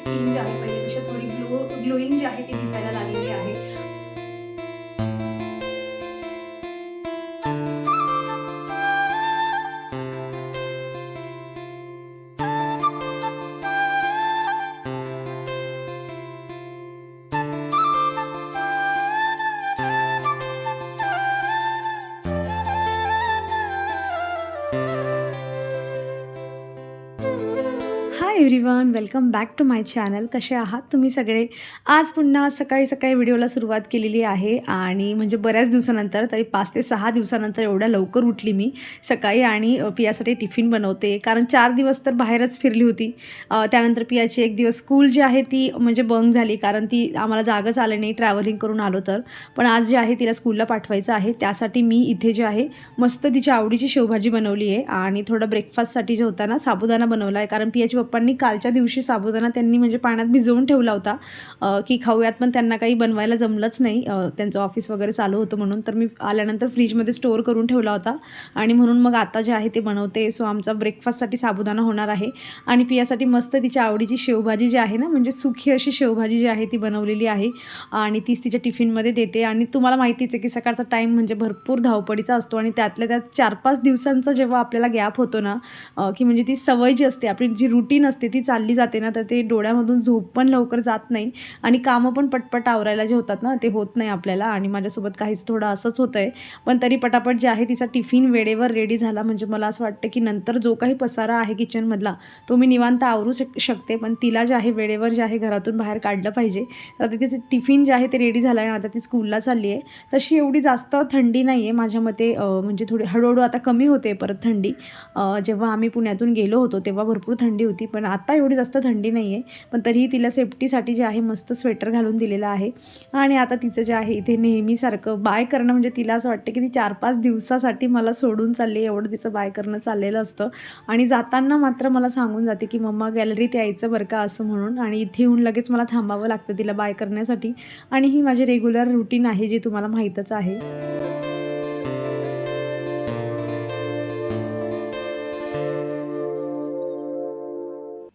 Skin जी आहे पहिल्यापेक्षा थोडी ग्लो ग्लोईंग जी आहे ती दिसायला लागलेली आहे. Hi everyone welcome back to my channel कसे आहात तुम्ही सगळे? आज पुन्हा सकाळी सकाळी व्हिडिओला सुरुवात केलेली आहे आणि म्हणजे बऱ्याच दिवसानंतर तरी पाच ते सहा दिवसानंतर एवढ्या लवकर उठली मी सकाळी आणि पियासाठी टिफिन बनवते. कारण चार दिवस तर बाहेरच फिरली होती. त्यानंतर पियाची एक दिवस स्कूल जी आहे ती म्हणजे बंग झाली कारण ती आम्हाला जागच आलं नाही ट्रॅव्हलिंग करून आलो तर. पण आज जे आहे तिला स्कूलला पाठवायचं आहे. त्यासाठी मी इथे जे आहे मस्त तिच्या आवडीची शेवभाजी बनवली आहे आणि थोडं ब्रेकफास्टसाठी जे होता ना साबुदाणा बनवला आहे. कारण पियाची पप्पांनी कालच्या दिवशी साबुदाणा त्यांनी म्हणजे पाण्यात भिजवून ठेवला होता. की खाऊयात पण त्यांना काही बनवायला जमलंच नाही. त्यांचं ऑफिस वगैरे चालू होतं म्हणून. तर मी आल्यानंतर फ्रीजमध्ये स्टोअर करून ठेवला होता. आणि म्हणून मग आता जे आहे ते बनवते. सो आमचा ब्रेकफास्टसाठी साबुदाणा होणार आहे. आणि पियासाठी मस्त तिच्या आवडीची शेवभाजी जी आहे ना म्हणजे सुखी अशी शेवभाजी जी आहे ती बनवलेली आहे. आणि तीच तिच्या टिफिनमध्ये देते. आणि तुम्हाला माहितीच आहे की सकाळचा टाईम म्हणजे भरपूर धावपळीचा असतो. आणि त्यातल्या त्यात चार पाच दिवसांचा जेव्हा आपल्याला गॅप होतो ना की म्हणजे ती सवय जी असते आपली जी रुटीन असते ती चालली जाते ना तर ते डोळ्यामधून झोप पण लवकर जात नाही आणि कामं पण पटपट आवरायला जे होतात ना ते होत नाही आपल्याला आणि माझ्यासोबत काहीच थोडं असंच होतं आहे पण तरी पटापट जे आहे तिचा टिफिन वेळेवर रेडी झाला. म्हणजे मला असं वाटतं की नंतर जो काही पसारा आहे किचनमधला तो मी निवांत आवरू शक शकते. पण तिला जे आहे वेळेवर जे आहे घरातून बाहेर काढलं पाहिजे. तर आता तिचं टिफिन जे आहे ते रेडी झालं आहे आणि आता ती स्कूलला चालली आहे. तशी एवढी जास्त थंडी नाही आहे माझ्या मते म्हणजे थोडी हळूहळू आता कमी होते परत थंडी. जेव्हा आम्ही पुण्यातून गेलो होतो तेव्हा भरपूर थंडी होती. पण आता एवढी जास्त थंडी नाही आहे पण तरीही तिला सेफ्टीसाठी जे आहे मस्त स्वेटर घालून दिलेलं आहे. आणि आता तिचं जे आहे इथे नेहमीसारखं बाय करणं म्हणजे तिला असं वाटतं की ती चार पाच दिवसासाठी मला सोडून चालली आहे एवढं तिचं बाय करणं चाललेलं असतं. आणि जाताना मात्र मला सांगून जाते की मम्मा गॅलरीत यायचं बरं का असं म्हणून. आणि इथे येऊन लगेच मला थांबावं लागतं तिला बाय करण्यासाठी. आणि ही माझी रेग्युलर रुटीन आहे जी तुम्हाला माहीतच आहे.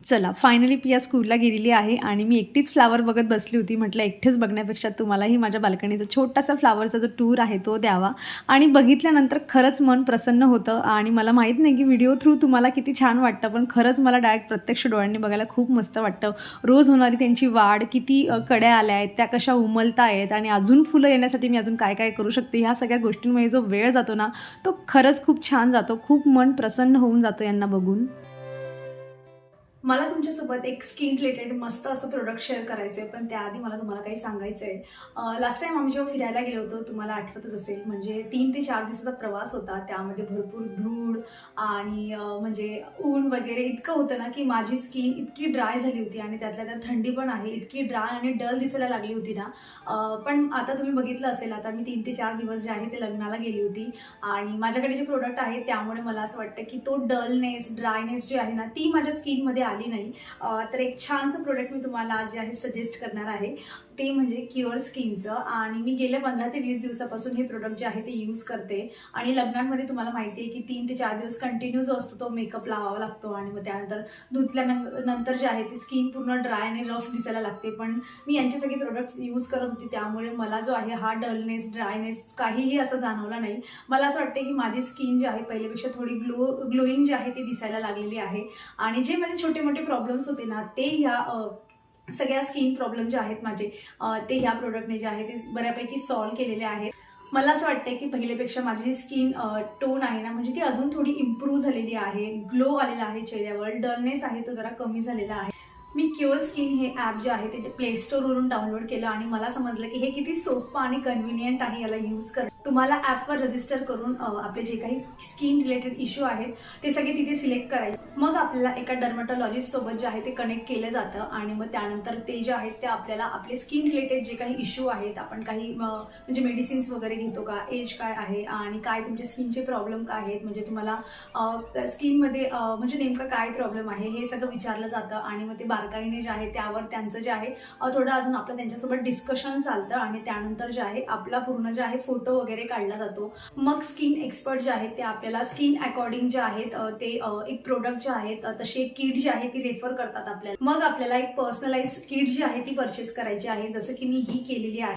चला फायनली पिया स्कूलला गेलेली आहे आणि मी एकटीच फ्लावर बघत बसली होती. म्हटलं एकटेच बघण्यापेक्षा तुम्हालाही माझ्या बाल्कनीचा छोटासा फ्लावरचा जो टूर आहे तो द्यावा. आणि बघितल्यानंतर खरंच मन प्रसन्न होतं आणि मला माहीत नाही की व्हिडिओ थ्रू तुम्हाला किती छान वाटतं पण खरंच मला डायरेक्ट प्रत्यक्ष डोळ्यांनी बघायला खूप मस्त वाटतं. रोज होणारी त्यांची वाढ किती कड्या आल्या आहेत त्या कशा उमलता आहेत आणि अजून फुलं येण्यासाठी मी अजून काय काय करू शकते ह्या सगळ्या गोष्टींमुळे जो वेळ जातो ना तो खरंच खूप छान जातो. खूप मन प्रसन्न होऊन जातो यांना बघून. मला तुमच्यासोबत एक स्किन रिलेटेड मस्त असं प्रोडक्ट शेअर करायचं आहे पण त्याआधी मला तुम्हाला काही सांगायचं आहे लास्ट टाइम आम्ही जेव्हा फिरायला गेलो होतो तुम्हाला आठवतच असेल म्हणजे तीन ते चार दिवसाचा प्रवास होता. त्यामध्ये भरपूर धूळ आणि म्हणजे ऊन वगैरे इतकं होतं ना की माझी स्किन इतकी ड्राय झाली होती आणि त्यातल्या त्यात थंडी पण आहे इतकी ड्राय आणि डल दिसायला लागली होती ना. पण आता तुम्ही बघितलं असेल आता मी तीन ते चार दिवस जे आहे ते लग्नाला गेली होती आणि माझ्याकडे जे प्रोडक्ट आहे त्यामुळे मला असं वाटतं की तो डलनेस ड्रायनेस जी आहे ना ती माझ्या स्किनमध्ये आली नाही. तर एक छानसं प्रोडक्ट मी तुम्हाला आज जे आहे सजेस्ट करणार आहे. ते म्हणजे क्युअर स्किनचं आणि मी गेल्या पंधरा ते वीस दिवसापासून हे प्रोडक्ट जे आहे ते यूज करते. आणि लग्नांमध्ये तुम्हाला माहिती आहे की तीन ते चार दिवस कंटिन्यू जो असतो तो मेकअप लावावा लागतो. आणि मग त्यानंतर धुतल्यानंतर जे आहे ती स्किन पूर्ण ड्राय आणि रफ दिसायला लागते. पण मी यांचे सगळे प्रोडक्ट्स यूज करत होती. त्यामुळे मला जो आहे हा डलनेस ड्रायनेस काहीही असं जाणवला नाही. मला असं वाटते की माझी स्किन जी आहे पहिल्यापेक्षा थोडी ग्लो ग्लोईंग जी आहे ती दिसायला लागलेली आहे. आणि जे माझे छोटे मोठे प्रॉब्लेम्स होते ना ते ह्या सगळ्या स्किन प्रॉब्लेम जे आहेत माझे ते ह्या प्रोडक्टने जे आहे ते बऱ्यापैकी सॉल्व्ह केलेले आहेत. मला असं वाटतं की पहिल्यापेक्षा माझी जी स्किन टोन आहे ना म्हणजे ती अजून थोडी इम्प्रूव्ह झालेली आहे ग्लो आलेला आहे चेहऱ्यावर डलनेस आहे तो जरा कमी झालेला आहे. मी क्युअर स्किन हे ॲप जे आहे ते प्ले स्टोरवरून डाउनलोड केलं आणि मला समजलं की हे किती सोपं आणि कन्व्हिनियंट आहे याला यूज कर. तुम्हाला ॲपवर रजिस्टर करून आपले जे काही स्किन रिलेटेड इश्यू आहेत ते सगळे तिथे सिलेक्ट करायचे. मग आपल्याला एका डर्मॅटॉलॉजिस्ट सोबत जे आहे ते कनेक्ट केलं जातं आणि मग त्यानंतर ते जे आहेत ते आपल्याला आपले स्किन रिलेटेड जे काही इश्यू आहेत आपण काही म्हणजे मेडिसिन्स वगैरे घेतो का एज काय आहे आणि काय तुमचे स्किनचे प्रॉब्लेम काय आहेत म्हणजे तुम्हाला स्किनमध्ये म्हणजे नेमकं काय प्रॉब्लेम आहे हे सगळं विचारलं जातं आणि मग ते बारकाईने जे आहे त्यावर त्यांचं जे आहे थोडं अजून आपलं त्यांच्यासोबत डिस्कशन चालतं आणि त्यानंतर जे आहे आपला पूर्ण जे आहे फोटो वगैरे काढला जातो. मग स्किन एक्सपर्ट जे आहेत ते आपल्याला स्किन अकॉर्डिंग जे आहेत ते एक प्रोडक्ट जे आहेत तशी एक किट जी आहे ती रेफर करतात आपल्याला. मग आपल्याला एक पर्सनलाइज किट जी आहे ती परचेस करायची आहे जसं की मी ही केलेली आहे.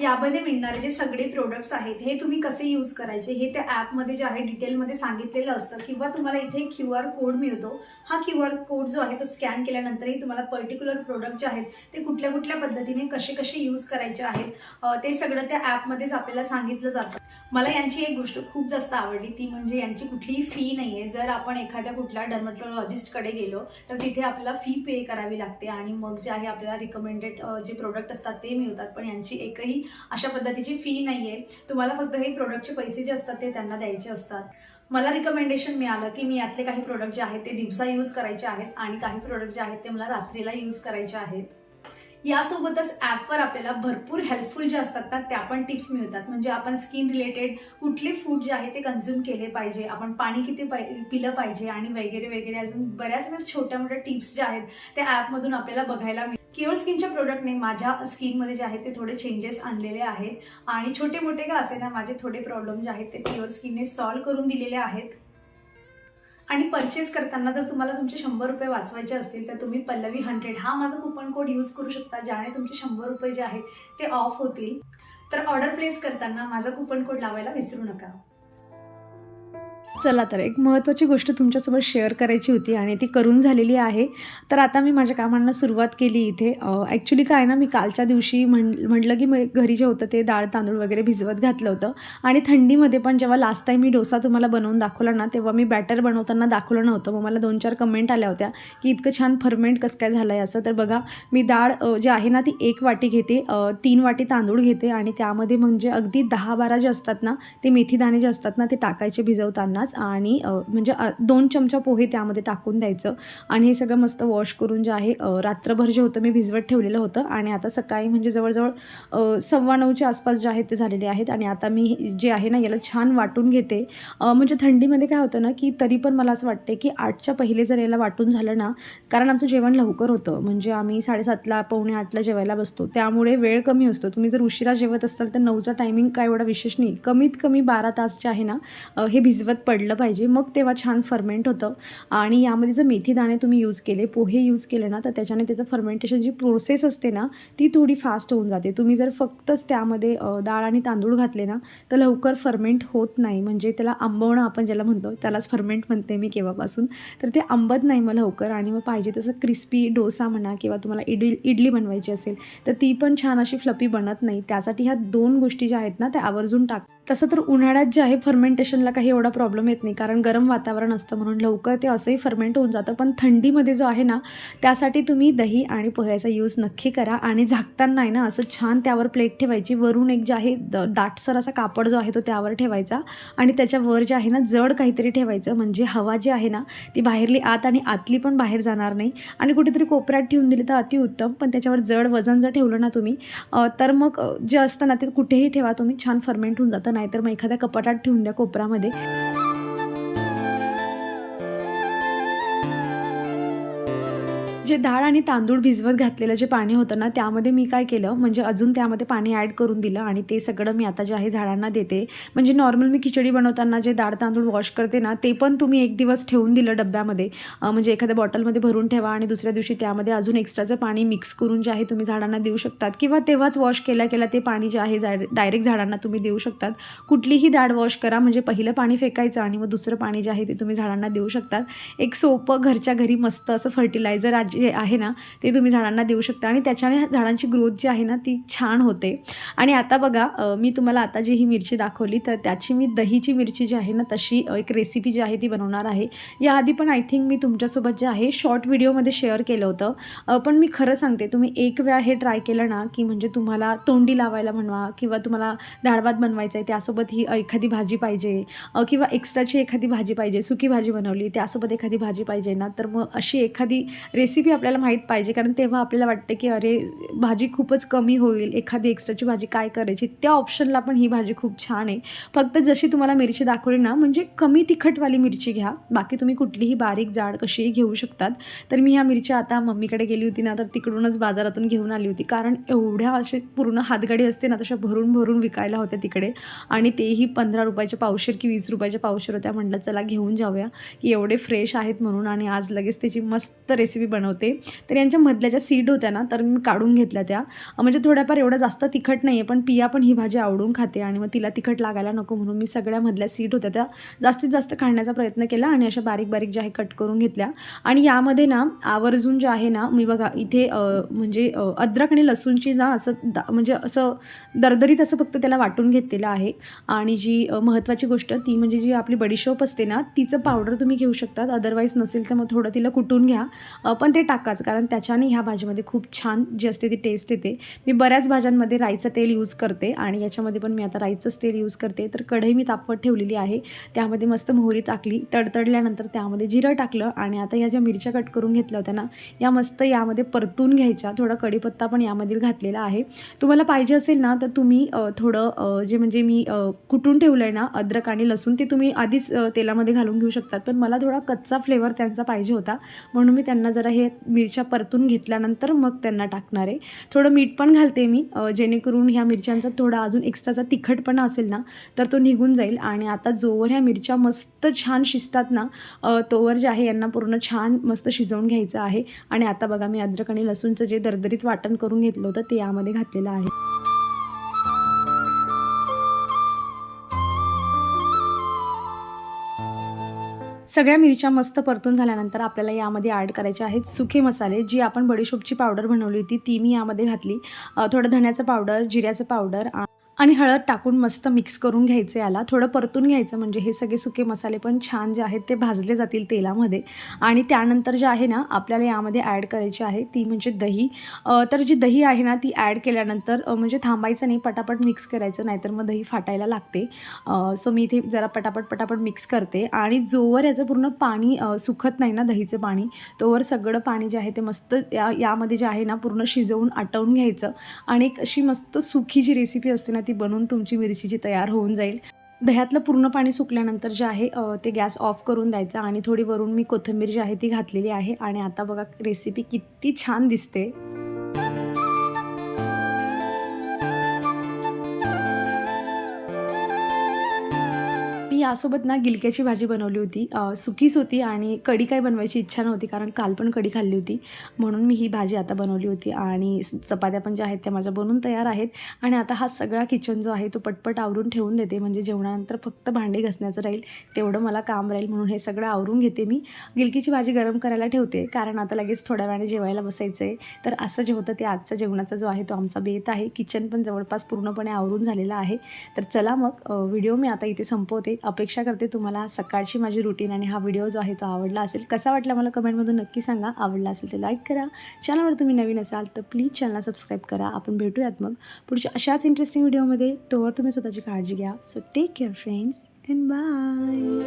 यामध्ये मिळणारे जे सगळे प्रोडक्ट्स आहेत हे तुम्ही कसे यूज करायचे? हे त्या ॲपमध्ये जे आहे डिटेलमध्ये सांगितलेलं असतं. किंवा तुम्हाला इथे क्यू आर कोड मिळतो. हा क्यू आर कोड जो आहे तो स्कॅन केल्यानंतरही तुम्हाला पर्टिक्युलर प्रोडक्ट जे आहेत ते कुठल्या कुठल्या पद्धतीने कसे कसे यूज करायचे आहेत ते सगळं त्या ॲपमध्येच आपल्याला सांगितलं जातं. मला यांची एक गोष्ट खूप जास्त आवडली. ती म्हणजे यांची कुठलीही फी नाही आहे जर आपण एखाद्या कुठल्या डर्मॅटोलॉजिस्टकडे गेलो तर तिथे आपल्याला फी पे करावी लागते आणि मग जे आहे आपल्याला रिकमेंडेड जे प्रोडक्ट असतात ते मिळतात. पण यांची एकही अशा पद्धतीची फी नाही आहे तुम्हाला फक्त हे प्रोडक्टचे पैसे जे असतात ते त्यांना द्यायचे असतात. मला रिकमेंडेशन मिळालं की मी यातले काही प्रोडक्ट जे आहेत ते दिवसा यूज करायचे आहेत आणि काही प्रोडक्ट जे आहेत ते मला रात्रीला यूज करायचे आहेत. यासोबतच ॲपवर आपल्याला भरपूर हेल्पफुल ज्या असतात ना त्या पण टिप्स मिळतात. म्हणजे आपण स्किन रिलेटेड कुठले फूड जे आहे ते कन्झ्युम केले पाहिजे. आपण पाणी किती पिलं पाहिजे आणि वगैरे वगैरे अजून बऱ्याच वेळेस छोट्या मोठ्या टिप्स ज्या आहेत त्या ॲपमधून आपल्याला बघायला मिळतात केअर स्किनच्या प्रोडक्टने माझ्या स्किनमध्ये जे आहेत ते थोडे चेंजेस आणलेले आहेत. आणि छोटे मोठे का असे ना माझे थोडे प्रॉब्लेम जे आहेत ते केअर स्किनने सॉल्व्ह करून दिलेले आहेत. आणि परचेस करताना जर तुम्हाला तुमचे शंभर रुपये वाचवायचे असतील तर तुम्ही पल्लवी हंड्रेड हा माझा कुपन कोड यूज करू शकता ज्याने तुमचे शंभर रुपये जे आहेत ते ऑफ होतील. तर ऑर्डर प्लेस करताना माझा कुपन कोड लावायला विसरू नका. चला तर. एक महत्त्वाची गोष्ट तुमच्यासोबत शेअर करायची होती आणि ती करून झालेली आहे. तर आता मी माझ्या कामांना सुरुवात केली इथे. ॲक्च्युली काय ना मी कालच्या दिवशी म्हण म्हटलं की मी घरी जे होतं ते डाळ तांदूळ वगैरे भिजवत घातलं होतं. आणि थंडीमध्ये पण जेव्हा लास्ट टाईम मी डोसा तुम्हाला बनवून दाखवला ना तेव्हा मी बॅटर बनवताना दाखवलं नव्हतं. मग मला दोन चार कमेंट आल्या होत्या की इतकं छान फर्मेंट कसं काय झालं याचं. तर बघा मी डाळ जे जी आहे ना ती एक वाटी घेते तीन वाटी तांदूळ घेते आणि त्यामध्ये म्हणजे अगदी दहा बारा जे असतात ना ते मेथी दाणे जे असतात ना ते टाकायचे भिजवतानाच. आणि म्हणजे दोन चमचा पोहे त्यामध्ये टाकून द्यायचं. आणि हे सगळं मस्त वॉश करून जे आहे रात्रभर जे होतं मी भिजवत ठेवलेलं होतं. आणि आता सकाळी म्हणजे जवळजवळ सव्वा नऊच्या आसपास जे आहेत ते झालेले आहेत. आणि आता मी हे- जे आहे ना याला छान वाटून घेते. म्हणजे थंडीमध्ये काय होतं ना की तरी पण मला असं वाटते की आठच्या पहिले जर याला वाटून झालं ना कारण आमचं जेवण लवकर होतं. म्हणजे आम्ही साडेसातला पावणे आठला जेवायला बसतो. त्यामुळे वेळ कमी असतो. तुम्ही जर उशिरा जेवत असाल तर नऊचा टायमिंग काय एवढा विशेष नाही. कमीत कमी बारा तास जे आहे ना हे भिजवत पडलं पाहिजे. मग तेव्हा छान फर्मेंट होतं. आणि यामध्ये जर मेथी दाणे तुम्ही यूज केले पोहे यूज केले ना तर त्याच्याने त्याचं फर्मेंटेशन जी प्रोसेस असते ना ती थोडी फास्ट होऊन जाते. तुम्ही जर फक्तच त्यामध्ये डाळ आणि तांदूळ घातले ना तर लवकर फर्मेंट होत नाही. म्हणजे त्याला आंबवणं आपण ज्याला म्हणतो त्यालाच फर्मेंट म्हणते मी केव्हापासून. तर ते आंबत नाही मग लवकर आणि मग पाहिजे तसं क्रिस्पी डोसा म्हणा किंवा तुम्हाला इडली इडली बनवायची असेल तर ती पण छान अशी फ्लपी बनत नाही. त्यासाठी ह्या दोन गोष्टी ज्या आहेत ना त्या आवर्जून टाक तसं तर उन्हाळ्यात जे आहे फर्मेंटेशनला काही एवढा प्रॉब्लेम येत नाही. कारण गरम वातावरण असतं म्हणून लवकर ते असंही फर्मेंट होऊन जातं. पण थंडीमध्ये जो आहे ना त्यासाठी तुम्ही दही आणि पोह्याचा यूज नक्की करा. आणि झाकताना आहे ना असं छान त्यावर प्लेट ठेवायची. वरून एक जे आहे द दाटसर असा कापड जो आहे तो त्यावर ठेवायचा. आणि त्याच्यावर जे आहे ना जड काहीतरी ठेवायचं. म्हणजे हवा जी आहे ना ती बाहेरली आत आणि आतली पण बाहेर जाणार नाही. आणि कुठेतरी कोपऱ्यात ठेवून दिली तर अतिउत्तम पण त्याच्यावर जड वजन जर ठेवलं ना तुम्ही तर मग जे असतं ना ते कुठेही ठेवा. तुम्ही छान फर्मेंट होऊन जातं. नाहीतर मग एखाद्या कपाटात ठेवून द्या कोपरामध्ये जे डाळ आणि तांदूळ भिजवत घातलेलं जे पाणी होतं ना त्यामध्ये मी काय केलं म्हणजे अजून त्यामध्ये पाणी ॲड करून दिलं आणि ते सगळं मी आता जे आहे झाडांना देते. म्हणजे नॉर्मल मी खिचडी बनवताना जे डाळ तांदूळ वॉश करते ना ते पण तुम्ही एक दिवस ठेवून दिलं डब्यामध्ये. म्हणजे एखाद्या बॉटलमध्ये भरून ठेवा आणि दुसऱ्या दिवशी त्यामध्ये अजून एक्स्ट्राचं पाणी मिक्स करून जे आहे तुम्ही झाडांना देऊ शकतात. किंवा तेव्हाच वॉश केल्या केल्या ते पाणी जे आहे डायरेक्ट झाडांना तुम्ही देऊ शकतात. कुठलीही डाळ वॉश करा म्हणजे पहिलं पाणी फेकायचं आणि मग दुसरं पाणी जे आहे ते तुम्ही झाडांना देऊ शकतात. एक सोपं घरच्या घरी मस्त असं फर्टिलायझर आज जे आहे ना ते तुम्ही झाडांना देऊ शकता. आणि त्याच्याने झाडांची ग्रोथ जी आहे ना ती छान होते. आणि आता बघा मी तुम्हाला आता जी ही मिरची दाखवली तर त्याची मी दहीची मिरची जी आहे ना तशी एक रेसिपी जी आहे ती बनवणार आहे. याआधी पण आय थिंक मी तुमच्यासोबत जे आहे शॉर्ट व्हिडिओमध्ये शेअर केलं होतं. पण मी खरं सांगते तुम्ही एक वेळा हे ट्राय केलं ना की म्हणजे तुम्हाला तोंडी लावायला म्हणवा किंवा तुम्हाला डाळ भात बनवायचं आहे त्यासोबत ही एखादी भाजी पाहिजे किंवा एक्स्ट्राची एखादी भाजी पाहिजे सुकी भाजी बनवली त्यासोबत एखादी भाजी पाहिजे ना तर मग अशी एखादी रेसिपी रेसिपी आपल्याला माहीत पाहिजे कारण तेव्हा आपल्याला वाटतं की अरे भाजी खूपच कमी होईल एखादी एक्स्ट्राची भाजी काय करायची? त्या ऑप्शनला पण ही भाजी खूप छान आहे. फक्त जशी तुम्हाला मिरची दाखवली ना म्हणजे कमी तिखटवाली मिरची घ्या. बाकी तुम्ही कुठलीही बारीक जाड कशीही घेऊ शकतात. तर मी ह्या मिरच्या आता मम्मीकडे गेली होती ना तर तिकडूनच बाजारातून घेऊन आली होती. कारण एवढ्या असे पूर्ण हातगाडी असते ना तशा भरून भरून विकायला होत्या तिकडे. आणि तेही पंधरा रुपयाचे पावशेर की वीस रुपयाच्या पावशेर होत्या. म्हटलं चला घेऊन जाऊया. की एवढे फ्रेश आहेत म्हणून आणि आज लगेच त्याची मस्त रेसिपी बनवते. तर यांच्या मधल्या ज्या सीड होत्या ना तर मी काढून घेतल्या त्या. म्हणजे थोड्याफार एवढं जास्त तिखट नाही आहे पण पिया पण ही भाजी आवडून खाते आणि मग तिला तिखट लागायला नको म्हणून मी सगळ्या मधल्या सीट होत्या त्या जास्तीत जास्त काढण्याचा प्रयत्न केला आणि अशा बारीक बारीक ज्या आहे कट करून घेतल्या. आणि यामध्ये ना आवर्जून जे आहे ना मी बघा इथे म्हणजे अद्रक आणि लसूणची ना असं दा म्हणजे असं दरदरीत असं फक्त त्याला वाटून घेतलेलं आहे. आणि जी महत्त्वाची गोष्ट ती म्हणजे जी आपली बडीशोप असते ना तिचं पावडर तुम्ही घेऊ शकतात. अदरवाईज नसेल तर मग थोडं तिला कुटून घ्या. पण ते टाकाच कारण त्याच्याने ह्या भाजीमध्ये खूप छान जी असते ती टेस्ट येते. मी बऱ्याच भाज्यांमध्ये राईचं तेल यूज करते आणि याच्यामध्ये पण मी आता राईचंच तेल यूज करते. तर कढई मी तापवत ठेवलेली आहे. त्यामध्ये मस्त मोहरी टाकली तडतडल्यानंतर त्यामध्ये जिरं टाकलं आणि आता ह्या ज्या मिरच्या कट करून घेतल्या होत्या ना या मस्त यामध्ये परतून घ्यायच्या. थोडा कढीपत्ता पण यामध्ये घातलेला आहे. तुम्हाला पाहिजे असेल ना तर तुम्ही थोडं जे म्हणजे मी कुटून ठेवलं आहे ना अद्रक आणि लसूण ते तुम्ही आधीच तेलामध्ये घालून घेऊ शकतात. पण मला थोडा कच्चा फ्लेवर त्यांचा पाहिजे होता. म्हणून मी त्यांना जरा हे मिरच्या परतून घेतल्यानंतर मग त्यांना टाकणार आहे. थोडं मीठ पण घालते मी जेणेकरून ह्या मिरच्यांचा थोडा अजून एक्स्ट्राचा तिखटपणा असेल ना तर तो निघून जाईल. आणि आता जोवर ह्या मिरच्या मस्त छान शिजतात ना तोवर जे आहे यांना पूर्ण छान मस्त शिजवून घ्यायचं आहे. आणि आता बघा मी अद्रक आणि लसूणचं जे दरदरीत वाटण करून घेतलं होतं ते यामध्ये घातलेलं आहे. सगळ्या मिरच्या मस्त परतून झाल्यानंतर आपल्याला यामध्ये ॲड करायचे आहेत सुखे मसाले जी आपण बडीशोपची पावडर बनवली होती ती मी यामध्ये घातली. थोडं धण्याचं पावडर जिऱ्याचं पावडर आणि हळद टाकून मस्त मिक्स करून घ्यायचं याला. थोडं परतून घ्यायचं म्हणजे हे सगळे सुके मसाले पण छान जे आहेत ते भाजले जातील तेलामध्ये. आणि त्यानंतर जे आहे ना आपल्याला यामध्ये ॲड करायची आहे ती म्हणजे दही. तर जी दही आहे ना ती ॲड केल्यानंतर म्हणजे थांबायचं नाही पटापट मिक्स करायचं नाहीतर मग दही फाटायला लागते. सो मी इथे जरा पटापट पटापट मिक्स करते. आणि जोवर याचं पूर्ण पाणी सुखत सुकत नाही ना दहीचं पाणी तोवर सगळं पाणी जे आहे ते मस्त या यामध्ये जे आहे ना पूर्ण शिजवून आटवून घ्यायचं. आणि एक अशी मस्त सुखी जी रेसिपी असते ना ती बनवून तुमची मिरचीची तयार होऊन जाईल. दह्यातलं पूर्ण पाणी सुकल्यानंतर जे आहे ते गॅस ऑफ करून द्यायचं आणि थोडी वरून मी कोथिंबीर जी आहे ती घातलेली आहे. आणि आता बघा रेसिपी किती छान दिसते. यासोबत ना गिलक्याची भाजी बनवली होती. सुकीच होती आणि कढी काय बनवायची इच्छा नव्हती कारण काल पण कढी खाल्ली होती. म्हणून मी ही भाजी आता बनवली होती आणि चपात्या पण ज्या आहेत त्या माझ्या बनून तयार आहेत. आणि आता हा सगळा किचन जो आहे तो पटपट आवरून ठेवून देते. म्हणजे जेवणानंतर फक्त भांडी घासण्याचं राहील तेवढं मला काम राहील म्हणून हे सगळं आवरून घेते मी. गिलकीची भाजी गरम करायला ठेवते कारण आता लगेच थोड्या वेळाने जेवायला बसायचं आहे तर असं जे होतं ते आजचा जेवणाचा जो आहे तो आमचा बेत आहे. किचन पण जवळपास पूर्णपणे आवरून झालेलं आहे. तर चला मग व्हिडिओ मी आता इथे संपवते. अपेक्षा करते तुम्हाला सकाळची माझी रुटीन आणि हा व्हिडिओ जो आहे तो आवडला असेल. कसा वाटला मला कमेंटमधून नक्की सांगा. आवडला असेल तर लाईक करा. चॅनलवर तुम्ही नवीन असाल तर प्लीज चॅनलला सबस्क्राईब करा. आपण भेटूयात मग पुढच्या अशाच इंटरेस्टिंग व्हिडिओमध्ये तोवर तुम्ही स्वतःची काळजी घ्या. So take care friends and bye